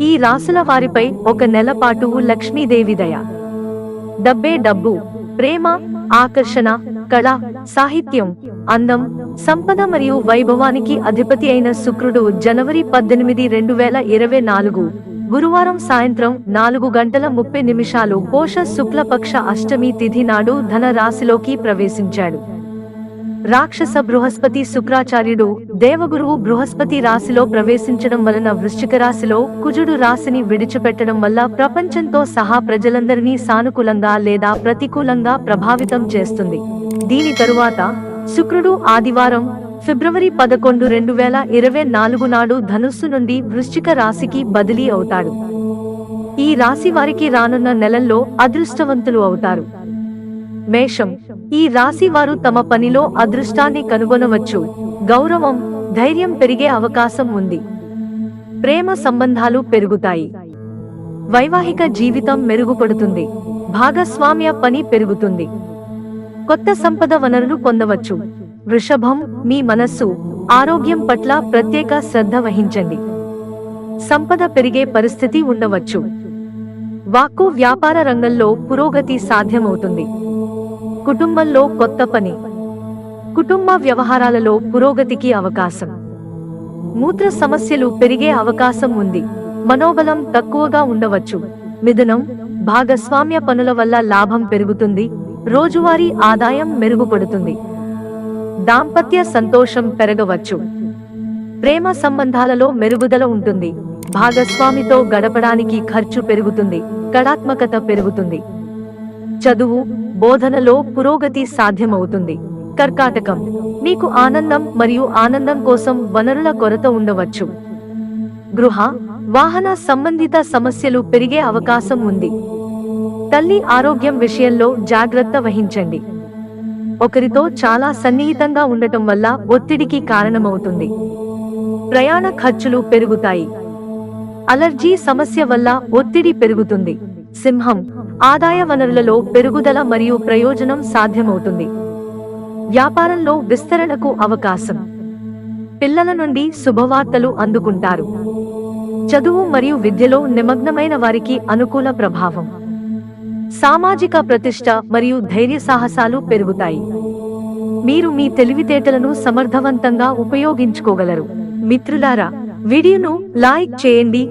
ఈ రాసుల వారిపై ఒక నెల పాటు లక్ష్మీదేవి దయ. డబ్బే డబ్బు ప్రేమ ఆకర్షణ కళ సాహిత్యం అందం సంపద మరియు వైభవానికి అధిపతి అయిన శుక్రుడు జనవరి పద్దెనిమిది రెండు వేల ఇరవై నాలుగు గురువారం సాయంత్రం నాలుగు గంటల ముప్పై నిమిషాలు పోష శుక్లపక్ష అష్టమి తిథి నాడు ధన రాశిలోకి ప్రవేశించాడు. రాక్షస బృహస్పతి శుక్రాచార్యుడు దేవగురువు బృహస్పతి రాశిలో ప్రవేశించడం వలన వృశ్చిక రాశిలో కుజుడు రాశిని విడిచిపెట్టడం వల్ల ప్రపంచంతో సహా ప్రజలందరినీ సానుకూలంగా లేదా ప్రతికూలంగా ప్రభావితం చేస్తుంది. దీని తరువాత శుక్రుడు ఆదివారం ఫిబ్రవరి పదకొండు రెండు వేల ఇరవై నాలుగు నాడు ధనుస్సు నుండి వృశ్చిక రాశికి బదిలీ అవుతాడు. ఈ రాశి వారికి రానున్న నెలల్లో అదృష్టవంతులు అవుతారు. మేషం ఈ రాశి వారు తమ పనిలో అదృష్టాన్ని కనుగొనవచ్చు. గౌరవం ధైర్యం పెరిగే అవకాశం ఉంది. ప్రేమ సంబంధాలు పెరుగుతాయి. వైవాహిక జీవితం మెరుగుపడుతుంది. భాగస్వామ్య పని పెరుగుతుంది. కొత్త సంపద వనరులు పొందవచ్చు. వృషభం మీ మనస్సు ఆరోగ్యం పట్ల ప్రత్యేక శ్రద్ధ వహించండి. సంపద పెరిగే పరిస్థితి ఉండవచ్చు. వాక్కు వ్యాపార రంగంలో పురోగతి సాధ్యమవుతుంది. కుటుంబంలో కొత్త పని. కుటుంబ వ్యవహారాలలో పురోగతికి అవకాశం. మూత్ర సమస్యలు పెరిగే అవకాశం ఉంది. మనోబలం తక్కువగా ఉండవచ్చు. మిథునం భాగస్వామ్య పనుల వల్ల లాభం పెరుగుతుంది. రోజువారీ ఆదాయం మెరుగుపడుతుంది. దాంపత్య సంతోషం పెరగవచ్చు. ప్రేమ సంబంధాలలో మెరుగుదల ఉంటుంది. భాగస్వామితో గడపడానికి ఖర్చు పెరుగుతుంది. కళాత్మకత పెరుగుతుంది. చదువు బోధనలో పురోగతి సాధ్యమవుతుంది. కర్కాటకం. మీకు ఆనందం మరియు ఆనందం కోసం వనరుల కొరత ఉండవచ్చు. గృహ. వాహన సంబంధిత సమస్యలు పెరిగే అవకాశం ఉంది. తల్లి ఆరోగ్యం విషయంలో జాగ్రత్త వహించండి. ఒకరితో చాలా సన్నిహితంగా ఉండటం వల్ల ఒత్తిడికి కారణమవుతుంది. ప్రయాణ ఖర్చులు పెరుగుతాయి. అలర్జీ సమస్య వల్ల ఒత్తిడి పెరుగుతుంది. సింహం ఆదాయ వనరులలో పెరుగుదల మరియు ప్రయోజనం సాధ్యమవుతుంది. వ్యాపారంలో విస్తరణకు అవకాశం. పిల్లల నుండి శుభవార్తలు అందుకుంటారు. చదువు మరియు విద్యలో నిమగ్నమైన వారికి అనుకూల ప్రభావం. సామాజిక ప్రతిష్ట మరియు ధైర్య సాహసాలు పెరుగుతాయి. మీరు మీ తెలివితేటలను సమర్థవంతంగా ఉపయోగించుకోగలరు. మిత్రులారా వీడియోను లైక్ చేయండి